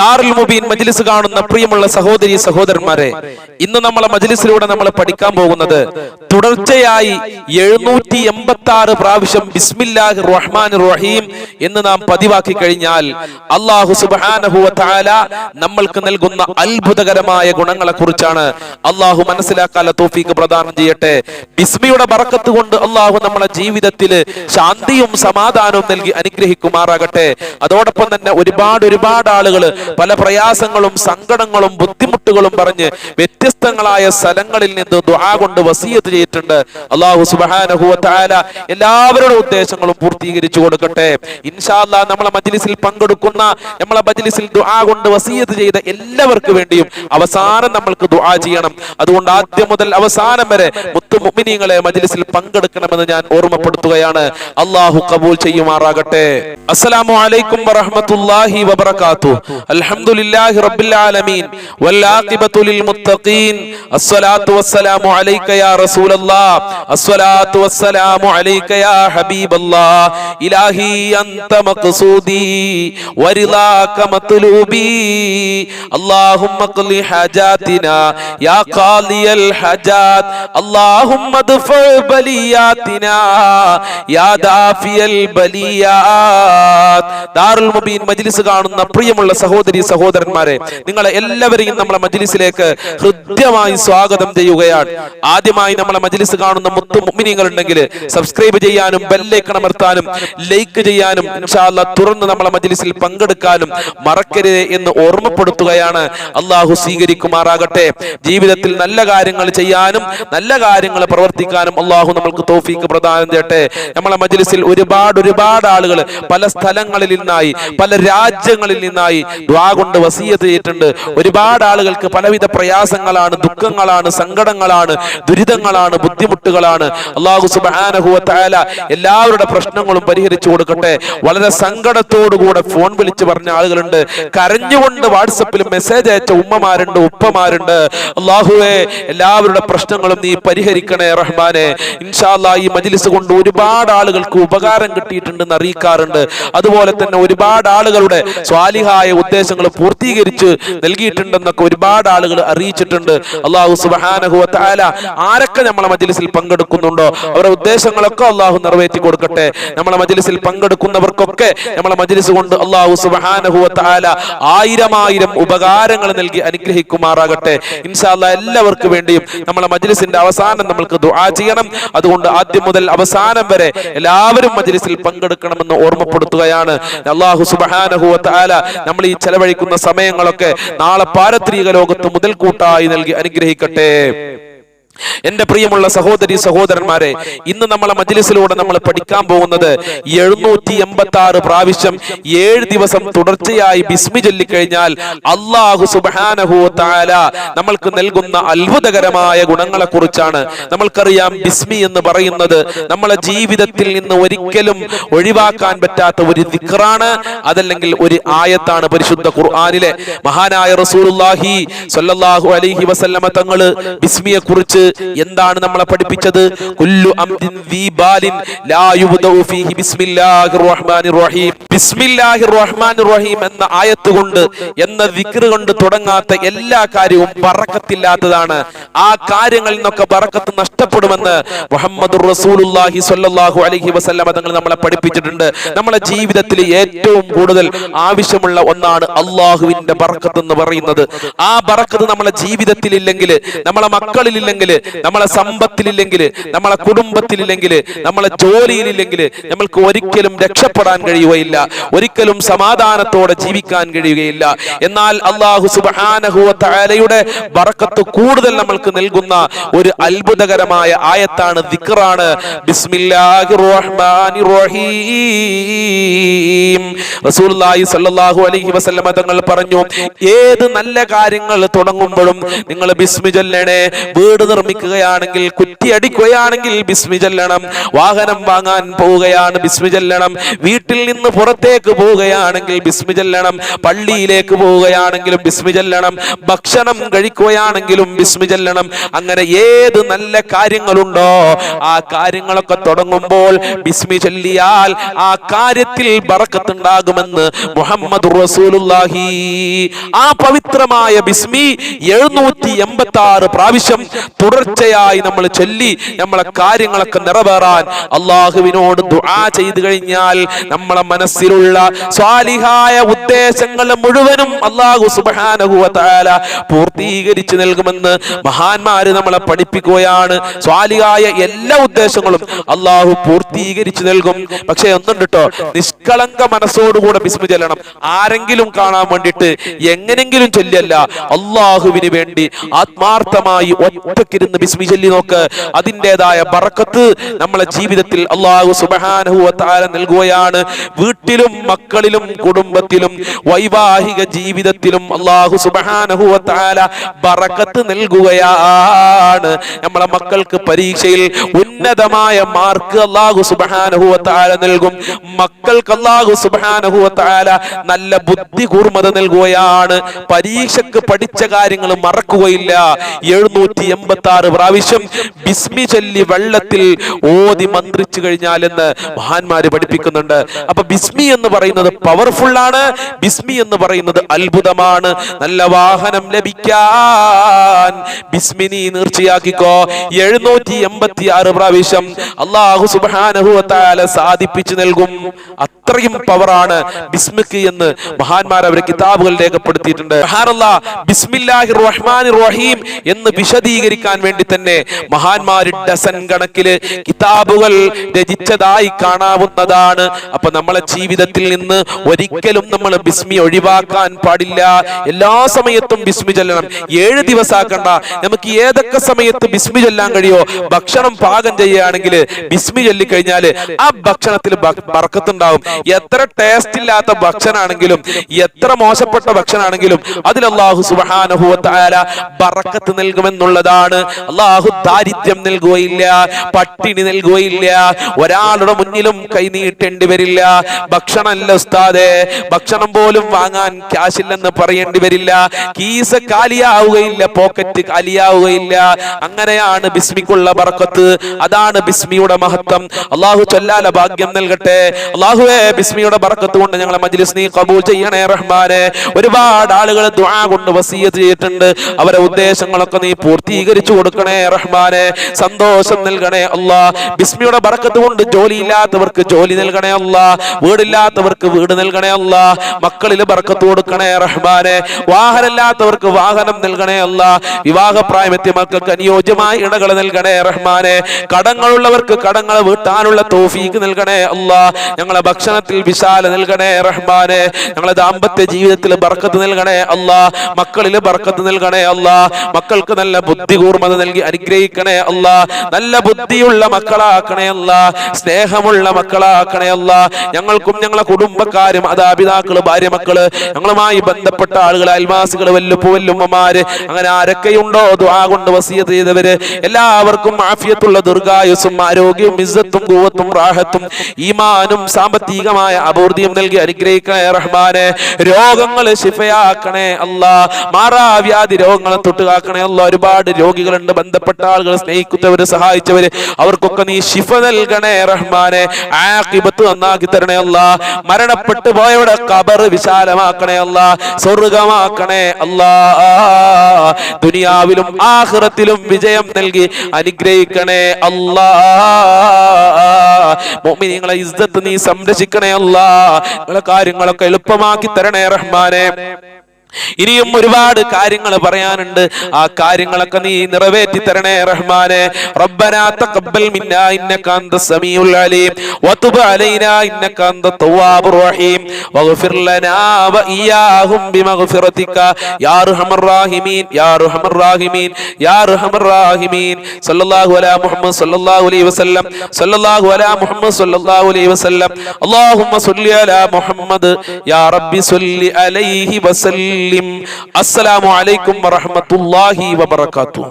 ദാറുൽ മുബീൻ മജ്ലിസ് കാണുന്ന പ്രിയമുള്ള സഹോദരി സഹോദരന്മാരെ ഇന്ന് നമ്മളെ മജ്ലിസിലൂടെ നമ്മൾ പഠിക്കാൻ പോകുന്നത് തുടർച്ചയായി എഴുന്നൂറ്റി എൺപത്തി ആറ് പ്രാവശ്യം ബിസ്മില്ലാഹി റഹ്മാൻ റഹീം എന്ന് നാം പതിവാക്കി കഴിഞ്ഞാൽ അള്ളാഹു സുബാനഹുവ താല നമ്മൾക്ക് നൽകുന്ന അത്ഭുതകരമായ ഗുണങ്ങളെ കുറിച്ചാണ് അള്ളാഹു മനസ്സിലാക്കാല തോഫീക്ക് പ്രദാനം ചെയ്യട്ടെ. ബിസ്മിയുടെ ബറക്കത്ത് കൊണ്ട് അള്ളാഹു നമ്മളെ ജീവിതത്തിൽ ശാന്തിയും സമാധാനവും നൽകി അനുഗ്രഹിക്കുമാറാകട്ടെ. അതോടൊപ്പം തന്നെ ഒരുപാട് ഒരുപാട് ആളുകൾ പല പ്രയാസങ്ങളും സങ്കടങ്ങളും ബുദ്ധിമുട്ടുകളും പറഞ്ഞ് വ്യത്യസ്തങ്ങളായ സ്ഥലങ്ങളിൽ നിന്ന് ദുആ കൊണ്ട് വസീയത്ത് ചെയ്തിട്ടുണ്ട്. അള്ളാഹു സുബ്ഹാനഹു വ തആല എല്ലാവരുടെ ഉദ്ദേശങ്ങളും പൂർത്തീകരിച്ചു കൊടുക്കട്ടെ. ഇൻഷാല്ല നമ്മളെ മജ്ലിസിൽ പങ്കെടുക്കുന്ന നമ്മളെ മജ്ലിസിൽ ദുആ കൊണ്ട് വസീയത്ത് ചെയ്ത എല്ലാവർക്കും വേണ്ടിയും അവസാനം നമ്മൾക്ക് ദുആ ചെയ്യണം. അതുകൊണ്ട് ആദ്യം മുതൽ അവസാനം വരെ മുത്തു മുഅ്മിനീങ്ങളെ മജ്ലിസിൽ പങ്കെടുക്കണമെന്ന് ഞാൻ ഓർമ്മപ്പെടുത്തുകയാണ്. അള്ളാഹു കബൂൽ ചെയ്യുമാറാകട്ടെ. അസ്സലാമു അലൈക്കും വറഹ്മത്തുള്ളാഹി വബറകാതുഹു. അൽഹംദുലില്ലാഹി റബ്ബിൽ ആലമീൻ. വൽ ആഖിബത്തു ലിൽ മുത്തഖീൻ അസ്സലാത്തു വസ്സലാമു അലൈക യാ റസൂലല്ലാഹ് അസ്സലാത്തു വസ്സലാമു അലൈക യാ ഹബീബല്ലാഹ് ഇലാഹി അൻത മഖ്സൂദി. വരിദാക മത്ലൂബി. അല്ലാഹുമ്മ ഖ്ലി ഹജാതിനാ യാ ഖാലിയൽ ഹജാത്. അല്ലാഹുമ്മ ദ്ഫഉ ബലിയാതിനാ യാ ദാഫിയൽ ബലിയാത്. ദാറുൽ മുബീൻ മജ്ലിസ് കാണുന്ന പ്രിയമുള്ള സഹോദരൻ സഹോദരി സഹോദരന്മാരെ നിങ്ങളെ എല്ലാവരെയും നമ്മളെ മജ്ലിസിലേക്ക് ഹൃദ്യമായി സ്വാഗതം ചെയ്യുകയാണ്. ആദ്യമായി നമ്മളെ മജ്ലിസ് കാണുന്ന മുത്തു മുഅ്മിനീങ്ങൾ ഉണ്ടെങ്കിൽ സബ്സ്ക്രൈബ് ചെയ്യാനും ബെല്ലേക്കണമർത്താനും ലൈക്ക് ചെയ്യാനും തുറന്ന് നമ്മളെ മജ്ലിസിൽ പങ്കെടുക്കാനും മറക്കരുത് എന്ന് ഓർമ്മപ്പെടുത്തുകയാണ്. അള്ളാഹു സ്വീകരിക്കുമാറാകട്ടെ. ജീവിതത്തിൽ നല്ല കാര്യങ്ങൾ ചെയ്യാനും നല്ല കാര്യങ്ങൾ പ്രവർത്തിക്കാനും അള്ളാഹു നമ്മൾക്ക് തോഫീക്ക് പ്രദാനം ചെയ്യട്ടെ. നമ്മളെ മജ്ലിസിൽ ഒരുപാട് ഒരുപാട് ആളുകൾ പല സ്ഥലങ്ങളിൽ നിന്നായി പല രാജ്യങ്ങളിൽ നിന്നായി ദ്വാ കൊണ്ട് വസീയത്ത് ചെയ്തിട്ടുണ്ട്. ഒരുപാട് ആളുകൾക്ക് പലവിധ പ്രയാസങ്ങളാണ് ദുഃഖങ്ങളാണ് സങ്കടങ്ങളാണ് ദുരിതങ്ങളാണ് ബുദ്ധിമുട്ടുകളാണ്. അള്ളാഹു സുബ്ഹാനഹു തായാല എല്ലാവരുടെ പ്രശ്നങ്ങളും പരിഹരിച്ചു കൊടുക്കട്ടെ. വളരെ സങ്കടത്തോടുകൂടെ ഫോൺ വിളിച്ച് പറഞ്ഞ ആളുകളുണ്ട്. കരഞ്ഞുകൊണ്ട് വാട്സപ്പിൽ മെസ്സേജ് അയച്ച ഉമ്മമാരുണ്ട് ഉപ്പമാരുണ്ട്. അള്ളാഹുവെ എല്ലാവരുടെ പ്രശ്നങ്ങളും നീ പരിഹരിക്കണേ റഹ്മാനെ. ഇൻഷാല്ലാ ഈ മജിലിസ് കൊണ്ട് ഒരുപാട് ആളുകൾക്ക് ഉപകാരം കിട്ടിയിട്ടുണ്ടെന്ന് അറിയിക്കാറുണ്ട്. അതുപോലെ തന്നെ ഒരുപാട് ആളുകളുടെ സ്വാലിഹായ ഉദ്ദേശങ്ങൾ പൂർത്തീകരിച്ച് നൽകിയിട്ടുണ്ടെന്നൊക്കെ ഒരുപാട് ആളുകൾ അറിയിച്ചിട്ടുണ്ട്. അള്ളാഹു സുബാനഹുല ആരൊക്കെ നമ്മളെ മജ്ലിസിൽ പങ്കെടുക്കുന്നുണ്ടോ അവരുടെ ഉദ്ദേശങ്ങളൊക്കെ അള്ളാഹു നിറവേറ്റി കൊടുക്കട്ടെ. നമ്മളെ മജ്ലിസിൽ പങ്കെടുക്കുന്നവർക്കൊക്കെ നമ്മളെ മജ്ലിസ് കൊണ്ട് അള്ളാഹു സുബാനഹുല ആയിരമായിരം ആയിരം ആയിരം ഉപകാരങ്ങൾ നൽകി അനുഗ്രഹിക്കുമാറാകട്ടെ. ഇൻഷാല്ല എല്ലാവർക്കും വേണ്ടിയും നമ്മളെ മജ്ലിസിന്റെ അവസാനം നമ്മൾക്ക് ദുആ ചെയ്യണം. അതുകൊണ്ട് ആദ്യം മുതൽ അവസാനം വരെ എല്ലാവരും മജ്ലിസിൽ പങ്കെടുക്കണമെന്ന് ഓർമ്മപ്പെടുത്തുകയാണ്. അള്ളാഹു സുബാനഹുല നമ്മൾ ഈ ചെലവഴിക്കുന്ന സമയങ്ങളൊക്കെ നാളെ പാരത്രിക ലോകത്ത് മുതൽക്കൂട്ടായി നൽകി അനുഗ്രഹിക്കട്ടെ. എന്റെ പ്രിയമുള്ള സഹോദരി സഹോദരന്മാരെ ഇന്ന് നമ്മളെ മജ്ലിസിലൂടെ നമ്മൾ പഠിക്കാൻ പോകുന്നത് എഴുന്നൂറ്റി എൺപത്തി ആറ് പ്രാവശ്യം ഏഴ് ദിവസം തുടർച്ചയായി ബിസ്മി ചൊല്ലിക്കഴിഞ്ഞാൽ അള്ളാഹു സുബാനഹു താല നമ്മൾക്ക് നൽകുന്ന അത്ഭുതകരമായ ഗുണങ്ങളെ കുറിച്ചാണ് നമ്മൾക്കറിയാം ബിസ്മി എന്ന് പറയുന്നത് നമ്മളെ ജീവിതത്തിൽ നിന്ന് ഒരിക്കലും ഒഴിവാക്കാൻ പറ്റാത്ത ഒരു ദിക്റാണ് അതല്ലെങ്കിൽ ഒരു ആയത്താണ് പരിശുദ്ധ ഖുർആാനിലെ. മഹാനായ റസൂലുള്ളാഹി സ്വല്ലല്ലാഹു അലൈഹി വസല്ലമ തങ്ങൾ ബിസ്മിയെ കുറിച്ച് എന്താണ് നമ്മളെ പഠിപ്പിച്ചത്? കുല്ലു അംദിൻ ദീ ലാ യുബ്ദഉ ഫീഹി ബിസ്മില്ലാഹിർ റഹ്മാനിർ റഹീം ബിസ്മില്ലാഹിർ റഹ്മാനിർ റഹീം എന്ന ആയത്ത് കൊണ്ട് എന്ന ദിക്ർ കൊണ്ട് തുടങ്ങാത്ത എല്ലാ കാര്യവും പറക്കത്തില്ലാത്തതാണ്. ആ കാര്യങ്ങളിൽ നിന്നൊക്കെ പറക്കത്ത് നഷ്ടപ്പെടുമെന്ന് മുഹമ്മദുർ റസൂലുള്ളാഹി സ്വല്ലല്ലാഹു അലൈഹി വസല്ലം തങ്ങൾ നമ്മളെ പഠിപ്പിച്ചിട്ടുണ്ട്. നമ്മളെ ജീവിതത്തിൽ ഏറ്റവും കൂടുതൽ ആവശ്യമുള്ള ഒന്നാണ് അള്ളാഹുവിന്റെ ബറക്കത്ത് എന്ന് പറയുന്നത്. ആ ബറക്കത്ത് നമ്മളെ ജീവിതത്തിൽ ഇല്ലെങ്കിൽ നമ്മളെ മക്കളിലില്ലെങ്കിൽ നമ്മളെ സമ്പത്തിലില്ലെങ്കിൽ നമ്മളെ കുടുംബത്തിലില്ലെങ്കിൽ നമ്മളെ ജോലിയിലില്ലെങ്കിൽ നമ്മൾക്ക് ഒരിക്കലും രക്ഷപ്പെടാൻ കഴിയുകയില്ല ഒരിക്കലും സമാധാനത്തോടെ ജീവിക്കാൻ കഴിയുകയില്ല. എന്നാൽ അള്ളാഹു സുബാനഹുലയുടെ വ തആലയുടെ ബറക്കത്ത് കൂടുതൽ നമ്മൾക്ക് നൽകുന്ന ഒരു അത്ഭുതകരമായ ആയത്താണ് വസല്ലമ തങ്ങൾ പറഞ്ഞു ഏത് നല്ല കാര്യങ്ങൾ തുടങ്ങുമ്പോഴും നിങ്ങൾ ബിസ്മി ചൊല്ലണേ വീട് നിർമ്മിക്കുകയാണെങ്കിൽ കുറ്റിയടിക്കുകയാണെങ്കിൽ ബിസ്മി ചെല്ലണം. വാഹനം വാങ്ങാൻ പോവുകയാണ് ബിസ്മി ചെല്ലണം. വീട്ടിൽ നിന്ന് പുറത്തേക്ക് പോവുകയാണെങ്കിൽ ബിസ്മി ചെല്ലണം. പള്ളിയിലേക്ക് പോവുകയാണെങ്കിലും ബിസ്മി ചെല്ലണം. ഭക്ഷണം കഴിക്കുകയാണെങ്കിലും ബിസ്മി ചെല്ലണം. അങ്ങനെ ഏത് നല്ല കാര്യങ്ങളുണ്ടോ ആ കാര്യങ്ങളൊക്കെ തുടങ്ങുമ്പോൾ ബിസ്മി ചൊല്ലിയാൽ ആ കാര്യത്തിൽ ബറക്കത്തുണ്ടാകുമെന്ന് മുഹമ്മദ് റസൂലുള്ളാഹി. ആ പവിത്രമായ ബിസ്മി എഴുന്നൂറ്റി എൺപത്തി ആറ് പ്രാവശ്യം തുടർച്ചയായി നമ്മൾ ചൊല്ലി നമ്മളെ കാര്യങ്ങളൊക്കെ നിറവേറാൻ അള്ളാഹുവിനോട് ദുആ ചെയ്തു കഴിഞ്ഞാൽ നമ്മളെ മനസ്സിലുള്ള സ്വാലിഹായ ഉദ്ദേശങ്ങൾ മുഴുവനും അള്ളാഹു സുബ്ഹാനഹു വ തആല പൂർത്തീകരിച്ചു നൽകുമെന്ന് മഹാന്മാര് നമ്മളെ പഠിപ്പിക്കുകയാണ്. സ്വാലിഹായ എല്ലാ ഉദ്ദേശങ്ങളും അള്ളാഹു പൂർത്തീകരിച്ചു നൽകും. പക്ഷേ ഒന്നുണ്ട് കേട്ടോ നിഷ്കളങ്ക മനസ്സോടുകൂടെ ബിസ്മി ചെല്ലണം. ആരെങ്കിലും കാണാൻ വേണ്ടിയിട്ട് എങ്ങനെങ്കിലും ചൊല്ലിയല്ല അള്ളാഹുവിന് വേണ്ടി ആത്മാർത്ഥമായി ഒറ്റക്കിരുന്ന് ബിസ്മി ചൊല്ലി നോക്ക്. അതിന്റെതായ ബറക്കത്ത് നമ്മളെ ജീവിതത്തിൽ അള്ളാഹു സുബ്ഹാനഹു വ തആല നൽകുകയാണ്. വീട്ടിലും മക്കളിലും കുടുംബത്തിലും വൈവാഹിക ജീവിതത്തിലും അള്ളാഹു സുബ്ഹാനഹു വ തആല ബറക്കത്ത് നൽകുകയാണ്. നമ്മളെ മക്കൾക്ക് പരീക്ഷയിൽ ഉന്നതമായ മാർക്ക് അള്ളാഹു സുബ്ഹാനഹു വ തആല നൽകും. മക്കൾക്ക് അള്ളാഹു സുബ്ഹാനഹു വ തആല നല്ല ബുദ്ധി കൂർമ്മത നൽകുകയാണ്. പരീക്ഷക്ക് പഠിച്ച കാര്യങ്ങൾ മറക്കുകയില്ല. എഴുന്നൂറ്റി എൺപത്തി ആറ് പ്രാവശ്യം ബിസ്മി ചൊല്ലി വെള്ളത്തിൽ ഓതി മന്ത്രിച്ചു കഴിഞ്ഞാൽ എന്ന് മഹാന്മാര് പഠിപ്പിക്കുന്നുണ്ട്. അപ്പൊ ബിസ്മി എന്ന് പറയുന്നത് പവർഫുൾ ആണ്. ബിസ്മി എന്ന് പറയുന്നത് അത്ഭുതമാണ്. നല്ല വാഹനം ലഭിക്കാൻ ബിസ്മി നീ തീർച്ചയാക്കിക്കോ എഴുന്നൂറ്റി എൺപത്തി ആറ് പ്രാവശ്യം അള്ളാഹു തആല സാധിപ്പിച്ചു നൽകും. അത്രയും പവറാണ് ബിസ്മിക്ക് എന്ന് മഹാന്മാർ അവരെ കിതാബുകൾ രേഖപ്പെടുത്തിയിട്ടുണ്ട്. ബിസ്മില്ലാഹിർ റഹ്മാനിർ റഹീം എന്ന് വിശദീകരിക്കാൻ വേണ്ടി തന്നെ മഹാന്മാർ ഡസൻ കണക്കിൽ കിതാബുകൾ രചിച്ചതായി കാണാവുന്നതാണ്. അപ്പൊ നമ്മളെ ജീവിതത്തിൽ നിന്ന് ഒരിക്കലും നമ്മൾ ബിസ്മി ഒഴിവാക്കാൻ പാടില്ല. എല്ലാ സമയത്തും ബിസ്മി ചൊല്ലണം. ഏഴ് ദിവസാക്കണ്ട. നമുക്ക് ഏതൊക്കെ സമയത്ത് ബിസ്മി ചൊല്ലാൻ കഴിയോ? ഭക്ഷണം പാകം ചെയ്യുകയാണെങ്കിൽ ബിസ്മി ചൊല്ലിക്കഴിഞ്ഞാൽ ആ ഭക്ഷണത്തിൽ ബർക്കത്തുണ്ടാവും. എത്ര ടേസ്റ്റ് ഇല്ലാത്ത ഭക്ഷണമാണെങ്കിലും എത്ര മോശപ്പെട്ട ഭക്ഷണമാണെങ്കിലും അതിൽ അള്ളാഹു തആല ബറക്കത്ത് നൽകുമെന്നുള്ളതാണ് അള്ളാഹു ദാരിദ്ര്യം നൽകുകയില്ല പട്ടിണി നൽകുകയില്ല ഒരാളുടെ മുന്നിലും കൈ നീട്ടേണ്ടി വരില്ല. ഭക്ഷണമല്ല ഉസ്താദെ ഭക്ഷണം പോലും വാങ്ങാൻ ക്യാഷില്ലെന്ന് പറയേണ്ടി വരില്ല. കീസ് കാലിയാവുകയില്ല പോക്കറ്റ് കാലിയാവുകയില്ല. അങ്ങനെയാണ് ബിസ്മിക്കുള്ള പറക്കത്ത് അതാണ് ബിസ്മിയുടെ മഹത്വം. അള്ളാഹു ചൊല്ലാല ഭാഗ്യം നൽകട്ടെ. അള്ളാഹുവേ ബിസ്മിയുടെ പറക്കത്ത് കൊണ്ട് ഞങ്ങളെ മജ്ലിസ് നീ കബൂൽ ചെയ്യണേ റഹ്മാനെ. ഒരുപാട് ആളുകൾ ദുആ കൊണ്ട് വസീയത്ത് ചെയ്തിട്ടുണ്ട്. അവരെ ഉദ്ദേശങ്ങളൊക്കെ നീ പൂർത്തീകരിച്ചു കൊടുക്കണേ റഹ്മാനെ. സന്തോഷം നൽകണേ അല്ലാ ബിസ്മിയുടെ ബറക്കത്ത് കൊണ്ട് ജോലി ഇല്ലാത്തവർക്ക് ജോലി നൽകണേ അല്ലാ വീടില്ലാത്തവർക്ക് വീട് നൽകണേ അല്ലാ മക്കളിൽ ബറക്കത്ത് കൊടുക്കണേ റഹ്മാനെ. വാഹനമില്ലാത്തവർക്ക് വാഹനം നൽകണേ അല്ലാ വിവാഹപ്രായമെത്തിയ മക്കൾക്ക് അനുയോജ്യമായ ഇടകൾ നൽകണേ റഹ്മാനെ. കടങ്ങളുള്ളവർക്ക് കടങ്ങൾ വീട്ടാനുള്ള തോഫീക്ക് നൽകണേ അല്ല ഞങ്ങളെ ഭക്ഷണത്തിൽ വിശാല നൽകണേ റഹ്മാനെ. ഞങ്ങളെ ദാമ്പത്യ ജീവിതത്തിൽ ബർക്കത്ത് നൽകണേ അല്ല മക്കളിൽ ബർക്കത്ത് നൽകണേ അല്ല മക്കൾക്ക് നല്ല ബുദ്ധി കൂർമ്മത നൽകി അനുഗ്രഹിക്കണേ അല്ല. നല്ല ബുദ്ധിയുള്ള മക്കളാക്കണേ അല്ല. സ്നേഹമുള്ള മക്കളാക്കണേ അല്ല. ഞങ്ങൾക്കും ഞങ്ങളെ കുടുംബക്കാരും മാതാപിതാക്കൾ ഭാര്യ മക്കൾ ഞങ്ങളുമായി ബന്ധപ്പെട്ട ആളുകൾ അയൽവാസികൾ വല്ലുപ്പു വല്ലുമ്മമാര് അങ്ങനെ ആരൊക്കെയുണ്ടോ ദുആ കൊണ്ട് വസിയത്ത് ചെയ്തവര്. എല്ലാവർക്കും ആഫിയത്തുള്ള ദീർഘായുസും ആരോഗ്യവും ഇസ്സത്തും കൂവത്തും റാഹത്തും ഈമാനും സാമ്പത്തികമായ അപൂർത്തിയും നൽകി അനുഗ്രഹിക്കണേ റഹ്മാനെ. രോഗങ്ങൾ ശിഫയാക്കണേ അല്ല. മാറാവ്യാധി രോഗങ്ങളെ തൊട്ടുകാക്കണേ അല്ല. ഒരുപാട് രോഗികളുണ്ട് ബന്ധപ്പെട്ട ആളുകൾ സ്നേഹിക്കുന്നവര് സഹായിച്ചവര് അവർക്കൊക്കെ നീ ശിഫ നൽകണേ റഹ്മാനെ. ആക്കിബത്ത് നന്നാക്കി തരണേ അല്ല. മരണപ്പെട്ടു പോയവിടെ കബർ വിശാലമാക്കണേ അല്ല. സ്വർഗമാക്കണേ അല്ലാ. ദുനിയാവിലും ആഹ്റത്തിലും വിജയം നൽകി അനുഗ്രഹിക്കണേ അല്ലാ. മോമിനിങ്ങളെ ഇസ്സത്ത് നീ സംരക്ഷിക്കണേ അല്ലാ. നിങ്ങളെ കാര്യങ്ങളൊക്കെ എളുപ്പമാക്കി തരണേ റഹ്മാനെ. ഇനിയും ഒരുപാട് കാര്യങ്ങൾ പറയാനുണ്ട്. ആ കാര്യങ്ങളൊക്കെ നീ നിറവേറ്റി തരണേ റഹ്മാനെ. റബ്ബനാ തഖബ്ബൽ മിന്നാ ഇന്നക അലീം. അലൈനാ ഇന്നക റഹീം. വഗ്ഫിർ ലനാ ബിമഗ്ഫിറതിക. യാ അർഹമർ യാ അർഹമർ യാ അർഹമർ സല്ലല്ലാഹു അലാ മുഹമ്മദ് സല്ലല്ലാഹു അലൈഹി വസല്ലം. സല്ലല്ലാഹു അലാ മുഹമ്മദ് സല്ലല്ലാഹു അലൈഹി വസല്ലം. അല്ലാഹുമ്മ അലാ മുഹമ്മദ്. യാ റബ്ബി അലൈഹി വസല്ലം. അസ്സലാമു അലൈക്കും വറഹ്മത്തുള്ളാഹി വബറകാതുഹു.